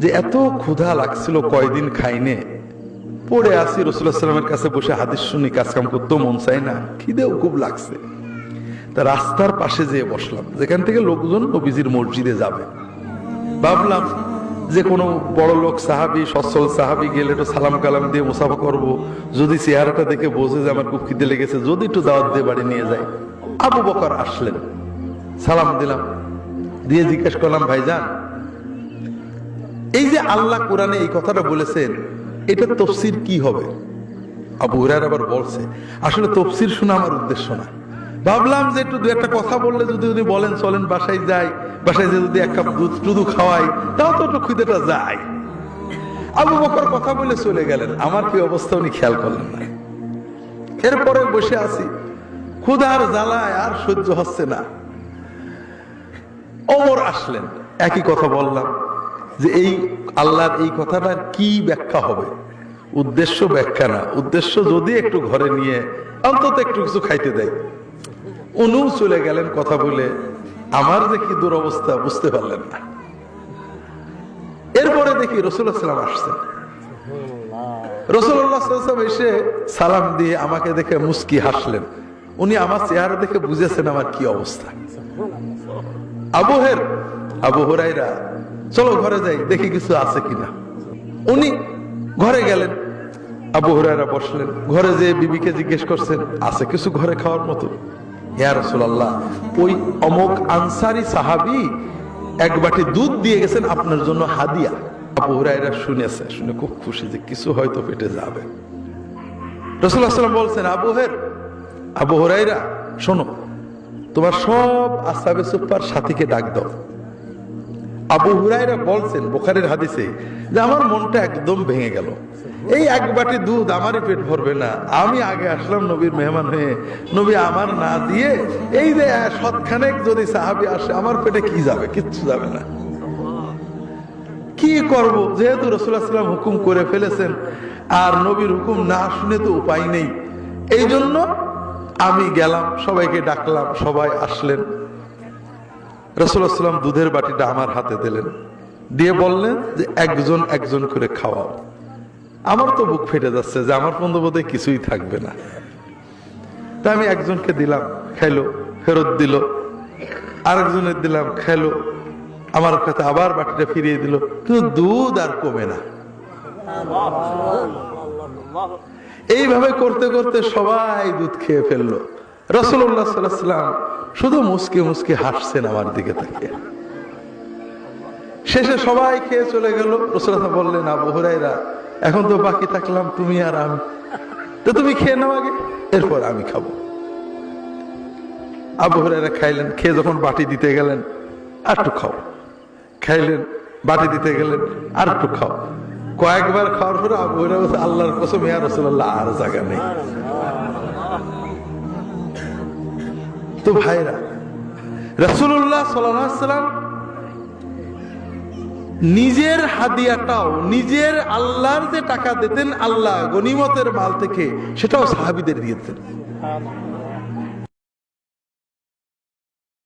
যে এত ক্ষুধা লাগছিল কয়দিন খাইনে, পড়ে আসি রসুল্লাহ কাছে বসে হাদিস শুনি, কাজ কাম করতেও মন চাই না, খিদেও খুব লাগছে। তা রাস্তার পাশে যেয়ে বসলাম, যেখান থেকে লোকজন নবীজির মসজিদে যাবে। ভাবলাম যে কোনো বড় লোক সাহাবি, সচ্ছল সাহাবি গেলে একটু সালাম কালাম দিয়ে মুসাফা করব। যদি চেহারাটা দেখে বোঝে যে আমার খুব খিদে লেগেছে, যদি একটু দাওয়াত দিয়ে বাড়ি নিয়ে যায় আবু বকর আসলেন। সালাম দিলাম। দিয়ে জিজ্ঞেস করলাম, ভাইজান এই যে আল্লাহ কোরআনে এই কথাটা বলেছেন, এটা তফসির কি হবে? আবু হুরার আবার বলছে, আসলে তফসির শোনা আমার উদ্দেশ্য না। ভাবলাম যে একটু দু একটা কথা বললে যদি উনি বলেন, চলেন বাসায় যাই, বাসায় যে যদি এক কাপ দুধ টুধু খাওয়াই, তাও তো একটু খিদেটা যায়। আবু বকর কথা বলে চলে গেলেন, আমার কি অবস্থা উনি খেয়াল করলেন না। এরপরে বসে আছি, ক্ষুধার জ্বালায় আর সহ্য হচ্ছে না। অমর আসলেন, একই কথা বললাম যে এই আল্লাহর এই কথাটার কি ব্যাখ্যা হবে? উদ্দেশ্য ব্যাখ্যা না। উদ্দেশ্য যদি একটু ঘরে নিয়ে অন্তত একটু কিছু খাইতে দেয়। উনু চলে গেলেন কথা বলে, আমার যে কি দুরবস্থা বুঝতে পারলেন না। এরপরে দেখি রসুল্লাহ সাল্লাম আসছেন। রসুল্লাহ সাল্লাম এসে সালাম দিয়ে আমাকে দেখে মুস্কি হাসলেন। উনি আমার চেহারা দেখে বুঝেছেন আমার কি অবস্থা। আবহের আবু হরাইরা চলো ঘরে যাই, দেখি কিছু আছে কিনা। উনি ঘরে গেলেন, আবু হরাইরা বসলেন, ঘরে যে বিবিকে জিজ্ঞেস করছেন, আছে কিছু ঘরে খাওয়ার মতো? ইয়া রাসূলুল্লাহ, ওই আনসারি সাহাবী এক বাটি দুধ দিয়ে গেছেন আপনার জন্য হাদিয়া। আবু হুরায়রা শুনেছে, শুনে খুব খুশি যে কিছু হয়তো পেটে যাবে। রসুল্লাহ বলছেন, আবু হের, আবু হুরাইরা শোনো, তোমার সব আসাবে সাথীকে ডাক দাও। আবু হুরাইরা বলছেন বোখারের হাদিসে যে আমার মনটা একদম ভেঙে গেল। এই এক বাটি দুধ আমারই পেট ভরবে না। আমি আগে আসলাম নবীর মেহমান হয়ে। নবী আমার না দিয়ে এই যে সৎখানেক যদি সাহাবি আসে, আমার পেটে কি যাবে? কিচ্ছু যাবে না। কি করব? যেহেতু রসুলাম হুকুম করে ফেলেছেন, আর নবীর হুকুম না শুনে তো উপায় নেই। এই জন্য আমি গেলাম, সবাইকে ডাকলাম, সবাই আসলেন। রসুলাম দুধের বাটিটা আমার হাতে দিলেন। দিয়ে বললেন যে, একজন একজন করে খাওয়াও। আমার তো বুক ফেটে যাচ্ছে যে আমার বোধ কিছুই থাকবে না। তা আমি একজনকে দিলাম খেলো ফেরত দিল। আরেকজনের দিলাম খেলো আমার কাছে আবার বাটিটা ফিরিয়ে দিল। কিন্তু দুধ আর কমে না। এইভাবে করতে করতে সবাই দুধ খেয়ে ফেলল। রসুল্লাহ সাল্লাম শুধু মুসকে মুসকে হাসছেন আমার দিকে তাকিয়ে। শেষে সবাই খেয়ে চলে গেল। রসুল্লাহ বললেন, আবু হুরাইরা এখন তো বাকি থাকলাম, তুমি আর আমি। তো তুমি খেয়ে নাও আগে, এরপর আমি খাব। আবু হুরাইরা খাইলেন, খেয়ে যখন বাটি দিতে গেলেন, আর একটু খাও। খাইলেন, বাটি দিতে গেলেন, আর একটু খাও। কয়েকবার খাওয়ার পরে আবু আল্লাহর কসম, ইয়া রাসূলুল্লাহ, আর জায়গা নেই। তো ভাইরা রসুল্লাহ সাল্লাম নিজের হাদিয়াটাও, নিজের আল্লাহর যে টাকা দিতেন, আল্লাহ গনিমতের মাল থেকে সেটাও সাহাবিদের দিয়েছেন